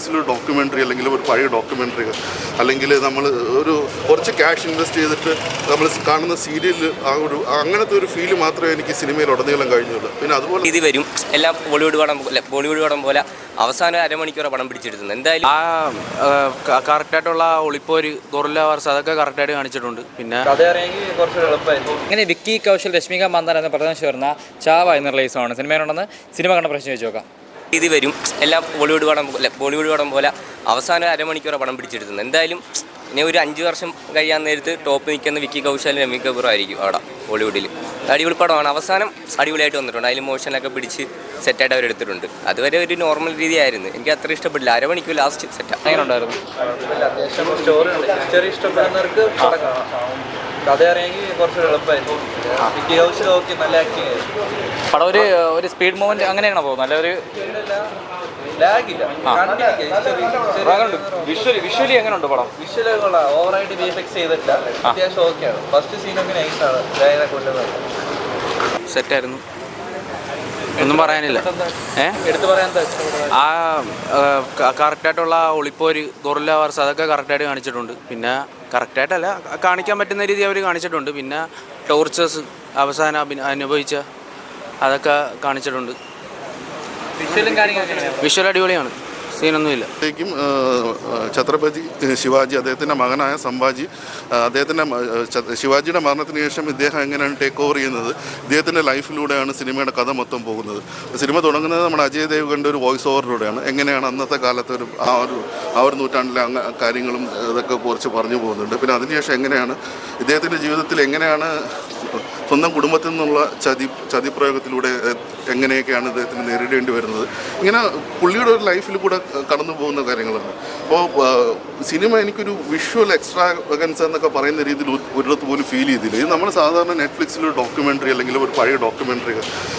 നെറ്റ്ഫ്ലിക്സിൽ ഒരു ഡോക്യുമെന്ററി അല്ലെങ്കിൽ ഒരു പഴയ ഡോക്യുമെന്ററി അല്ലെങ്കിൽ നമ്മൾ ഒരു കുറച്ച് ക്യാഷ് ഇൻവെസ്റ്റ് ചെയ്തിട്ട് നമ്മൾ കാണുന്ന സീരിയൽ ആ ഒരു അങ്ങനത്തെ ഒരു ഫീൽ മാത്രമേ എനിക്ക് സിനിമയിൽ ഉടനീളം കഴിഞ്ഞുള്ളൂ. പിന്നെ അതുപോലെ ഇത് വരും. എല്ലാം ബോളിവുഡ് പടം പോലെ ബോളിവുഡ് പടം പോലെ അവസാനം അരമണിക്കൂർ പടം പിടിച്ചെടുക്കുന്നത് എന്തായാലും ആ കറക്റ്റായിട്ടുള്ള ഒളിപ്പോര് ഗൊറില്ല വർസ് അതൊക്കെ കറക്റ്റായിട്ട് കാണിച്ചിട്ടുണ്ട്. പിന്നെ ഇങ്ങനെ അങ്ങനെ വിക്കി കൗശൽ രശ്മിക മന്ദർ എന്ന പ്രധാന ചേർന്ന ചാവ എന്ന റിലീസാണ്. സിനിമയിലുണ്ടെന്ന് സിനിമ കണ്ട പ്രശ്നം ചോദിച്ചു നോക്കാം. രീതി വരും. എല്ലാം ബോളിവുഡ് പടം പോലെ ബോളിവുഡ് പടം പോലെ അവസാനം അരമണിക്കൂർ പടം പിടിച്ചെടുക്കുന്നത്. എന്തായാലും ഇനി ഒരു അഞ്ച് വർഷം കഴിയാൻ നേരത്ത് ടോപ്പ് നിൽക്കുന്ന വിക്കി കൗശലും രമി കപൂർ ആയിരിക്കും അവിടെ ബോളിവുഡിൽ അടിപൊളി പടമാണ്. അവസാനം അടിപൊളിയായിട്ട് വന്നിട്ടുണ്ട്. അതിൽ മോഷനൊക്കെ പിടിച്ച് സെറ്റായിട്ട് അവരെടുത്തിട്ടുണ്ട്. അതുവരെ ഒരു നോർമൽ രീതിയായിരുന്നു. എനിക്ക് അത്ര ഇഷ്ടപ്പെട്ടില്ല അരമണിക്കൂർ ലാസ്റ്റ് സെറ്റാണ് അങ്ങനെ ഉണ്ടായിരുന്നു കഥ അറിയാമെങ്കിൽ കുറച്ച് എളുപ്പമായിരുന്നു. വിക്കി ഹൗസിൽ ഓക്കെ നല്ല ആക്ടിങ് ആയിരുന്നു. പടം ഒരു ഒരു സ്പീഡ് മൂവ്മെന്റ് അങ്ങനെയാണോ പോകുന്നത്? നല്ലൊരു ഒരു ലാഗില്ല വിഷ്വലി വിഷ്വലി എങ്ങനെ ഉണ്ട് പടം? വിഷ്വലി കൊള്ളാം. ഓവറായിട്ട് വി എഫ് എക്സ് ചെയ്തിട്ടില്ല അത്യാവശ്യം ഓക്കെയാണ് ഫസ്റ്റ് സീനൊക്കെ നൈസാണ് കൊണ്ടുവന്നത് സെറ്റായിരുന്നു ഒന്നും പറയാനില്ല. ഏ? ആ കറക്റ്റായിട്ടുള്ള ഒളിപ്പോര് ഗൊറില്ല വാർസ് അതൊക്കെ കറക്റ്റായിട്ട് കാണിച്ചിട്ടുണ്ട്. പിന്നെ കറക്റ്റായിട്ടല്ല കാണിക്കാൻ പറ്റുന്ന രീതി അവർ കാണിച്ചിട്ടുണ്ട്. പിന്നെ ടോർച്ചേഴ്സ് അവസാനം അഭി അനുഭവിച്ച അതൊക്കെ കാണിച്ചിട്ടുണ്ട്. വിഷ്വൽ അടിപൊളിയാണ്. സീനൊന്നുമില്ല. ഛത്രപതി ശിവാജി അദ്ദേഹത്തിന്റെ മകനായ സംഭാജി അദ്ദേഹത്തിന്റെ ശിവാജിയുടെ മരണത്തിന് ശേഷം ഇദ്ദേഹം എങ്ങനെയാണ് ടേക്ക് ഓവർ ചെയ്യുന്നത്? ഇദ്ദേഹത്തിന്റെ ലൈഫിലൂടെയാണ് സിനിമയുടെ കഥ മൊത്തം പോകുന്നത്. സിനിമ തുടങ്ങുന്നത് നമ്മുടെ അജയ് ദേവ്ഗന്റെ ഒരു വോയിസ് ഓവറിലൂടെയാണ് എങ്ങനെയാണ് അന്നത്തെ കാലത്തെ ഒരു ആ ഒരു ആ ഒരു നൂറ്റാണ്ടിലെ കാര്യങ്ങളും ഇതൊക്കെ കുറച്ച് പറഞ്ഞു പോകുന്നുണ്ട്. പിന്നെ അതിനുശേഷം എങ്ങനെയാണ് ഇദ്ദേഹത്തിന്റെ ജീവിതത്തിൽ എങ്ങനെയാണ് സ്വന്തം കുടുംബത്തിൽ നിന്നുള്ള ചതി ചതിപ്രയോഗത്തിലൂടെ എങ്ങനെയൊക്കെയാണ് ഇദ്ദേഹത്തിന് നേരിടേണ്ടി വരുന്നത്? ഇങ്ങനെ പുള്ളിയുടെ ഒരു ലൈഫിൽ കൂടെ കടന്നു പോകുന്ന കാര്യങ്ങളാണ്. അപ്പോൾ സിനിമ എനിക്കൊരു വിഷ്വൽ എക്സ്ട്രാ വെഗൻസ് എന്നൊക്കെ പറയുന്ന രീതിയിൽ ഒരു- ഒരിടത്ത് പോലും ഫീൽ ചെയ്തില്ല. ഇത് നമ്മൾ സാധാരണ നെറ്റ്ഫ്ലിക്സിൽ ഒരു ഡോക്യുമെന്ററി അല്ലെങ്കിൽ ഒരു പഴയ ഡോക്യുമെന്ററി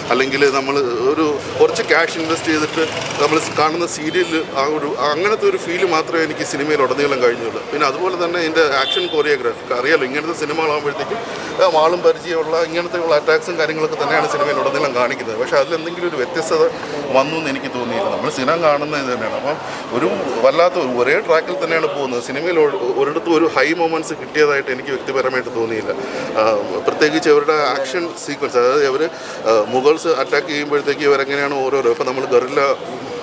അല്ലെങ്കിൽ നമ്മൾ ഒരു കുറച്ച് ക്യാഷ് ഇൻവെസ്റ്റ് ചെയ്തിട്ട് നമ്മൾ കാണുന്ന സീരിയൽ ആ ഒരു അങ്ങനത്തെ ഒരു ഫീൽ മാത്രമേ എനിക്ക് സിനിമയിൽ ഉടനീളം കഴിഞ്ഞുള്ളൂ. പിന്നെ അതുപോലെ തന്നെ ഇതിന്റെ ആക്ഷൻ കൊറിയോഗ്രാഫി അറിയാലോ ഇങ്ങനത്തെ സിനിമകളാകുമ്പോഴത്തേക്കും വാളും പരിചയമുള്ള ഇങ്ങനത്തെ ഉള്ള അറ്റാക്സും കാര്യങ്ങളൊക്കെ തന്നെയാണ് സിനിമയിൽ ഉടനീളം കാണിക്കുന്നത്. പക്ഷേ അതിലെന്തെങ്കിലും ഒരു വ്യത്യസ്തത വന്നു എന്ന് എനിക്ക് തോന്നിയില്ല. നമ്മൾ സിനിമ കാണുന്നത് തന്നെയാണ്. അപ്പം ഒരു വല്ലാത്ത ഒരേ ട്രാക്കിൽ തന്നെയാണ് പോകുന്നത്. സിനിമയിൽ ഒരിടത്തും ഒരു ഹൈ മൊമെന്റ്സ് കിട്ടിയതായിട്ട് എനിക്ക് വ്യക്തിപരമായിട്ട് തോന്നിയില്ല. പ്രത്യേകിച്ച് അവരുടെ ആക്ഷൻ സീക്വൻസ് അതായത് അവർ മുഗൾസ് അറ്റാക്ക് ചെയ്യുമ്പോഴത്തേക്ക് ഇവരെങ്ങനെയാണ് ഓരോരോ ഇപ്പം നമ്മൾ ഗറില്ല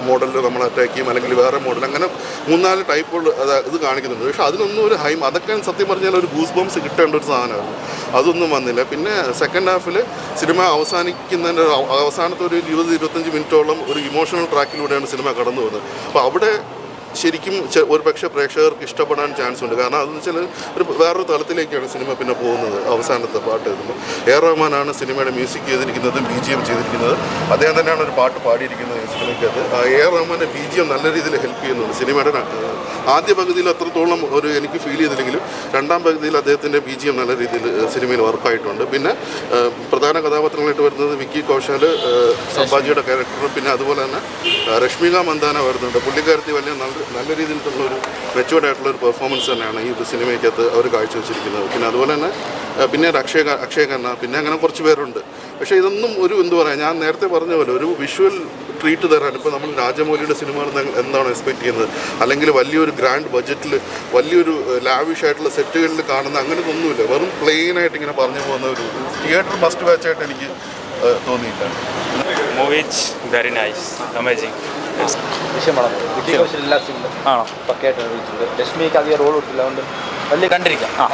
മോഡലിൽ നമ്മൾ അറ്റാക്ക് ചെയ്യും അല്ലെങ്കിൽ വേറെ മോഡൽ അങ്ങനെ മൂന്നാൽ ടൈപ്പുകൾ അത് ഇത് കാണിക്കുന്നുണ്ട്. പക്ഷേ അതിനൊന്നും ഒരു ഹൈം അതൊക്കെ സത്യം പറഞ്ഞാൽ ഒരു ഗൂസ് ബോംസ് കിട്ടേണ്ട ഒരു സാധനമാണ് അതൊന്നും വന്നില്ല. പിന്നെ സെക്കൻഡ് ഹാഫിൽ സിനിമ അവസാനിക്കുന്നതിന്റെ അവ- അവസാനത്തെ ഒരു ഇരുപത് ഇരുപത്തഞ്ച് മിനിറ്റോളം ഒരു ഇമോഷണൽ ട്രാക്കിലൂടെയാണ് സിനിമ കടന്നു പോകുന്നത് അപ്പോൾ അവിടെ ശരിക്കും ഒരു പക്ഷേ പ്രേക്ഷകർക്ക് ഇഷ്ടപ്പെടാൻ ചാൻസ് ഉണ്ട്. കാരണം അതെന്ന് വെച്ചാൽ ഒരു വേറൊരു തലത്തിലേക്കാണ് സിനിമ പിന്നെ പോകുന്നത്. അവസാനത്തെ പാട്ട് എഴുതുമ്പോൾ എ. റഹ്മാനാണ് സിനിമയുടെ മ്യൂസിക് ചെയ്തിരിക്കുന്നത് ബി ജി എം ചെയ്തിരിക്കുന്നത്. അദ്ദേഹം തന്നെയാണ് ഒരു പാട്ട് പാടിയിരിക്കുന്നത് സിനിമയ്ക്കകത്ത്. എ. റഹ്മാന്റെ ബി ജി എം നല്ല രീതിയിൽ ഹെൽപ്പ് ചെയ്യുന്നുണ്ട്. സിനിമയുടെ ആദ്യ പകുതിയിൽ അത്രത്തോളം ഒരു എനിക്ക് ഫീൽ ചെയ്തില്ലെങ്കിലും രണ്ടാം പകുതിയിൽ അദ്ദേഹത്തിന്റെ ബി ജി എം നല്ല രീതിയിൽ സിനിമയിൽ വർക്കായിട്ടുണ്ട് പിന്നെ പ്രധാന കഥാപാത്രങ്ങളായിട്ട് വരുന്നത് വിക്കി കോശാൽ സംഭാജിയുടെ ക്യാരക്ടറും പിന്നെ അതുപോലെ തന്നെ രശ്മിക മന്ദാന വരുന്നുണ്ട്. പുള്ളിക്കാരത്തി വലിയ നല്ല നല്ല രീതിയിലുള്ള ഒരു മെച്ചുവേർഡ് ആയിട്ടുള്ള ഒരു പെർഫോമൻസ് തന്നെയാണ് ഈ സിനിമയ്ക്കകത്ത് അവർ കാഴ്ചവെച്ചിരിക്കുന്നത്. പിന്നെ അതുപോലെ തന്നെ പിന്നീട് അക്ഷയ അക്ഷയ ഖന്ന പിന്നെ അങ്ങനെ കുറച്ച് പേരുണ്ട്. പക്ഷേ ഇതൊന്നും ഒരു എന്ത് പറയാം ഞാൻ നേരത്തെ പറഞ്ഞ പോലെ ഒരു വിഷ്വൽ ട്രീറ്റ് തരാൻ ഇപ്പോൾ നമ്മൾ രാജമൗലിയുടെ സിനിമകൾ എന്താണ് എക്സ്പെക്ട് ചെയ്യുന്നത്? അല്ലെങ്കിൽ വലിയൊരു ഗ്രാൻഡ് ബഡ്ജറ്റിൽ വലിയൊരു ലാവിഷ് ആയിട്ടുള്ള സെറ്റുകളിൽ കാണുന്ന അങ്ങനെ ഒന്നുമില്ല വെറും പ്ലെയിൻ ആയിട്ട് ഇങ്ങനെ പറഞ്ഞു പോകുന്ന ഒരു തിയേറ്റർ മസ്റ്റ് ബാച്ചായിട്ട് എനിക്ക് സീനിലും ആണോ? പക്കയായിട്ട് ലക്ഷ്മിക്ക് അധികം റോൾ കൊടുത്തില്ല. അതുകൊണ്ട് വലിയ കണ്ടിരിക്കാം. ആ.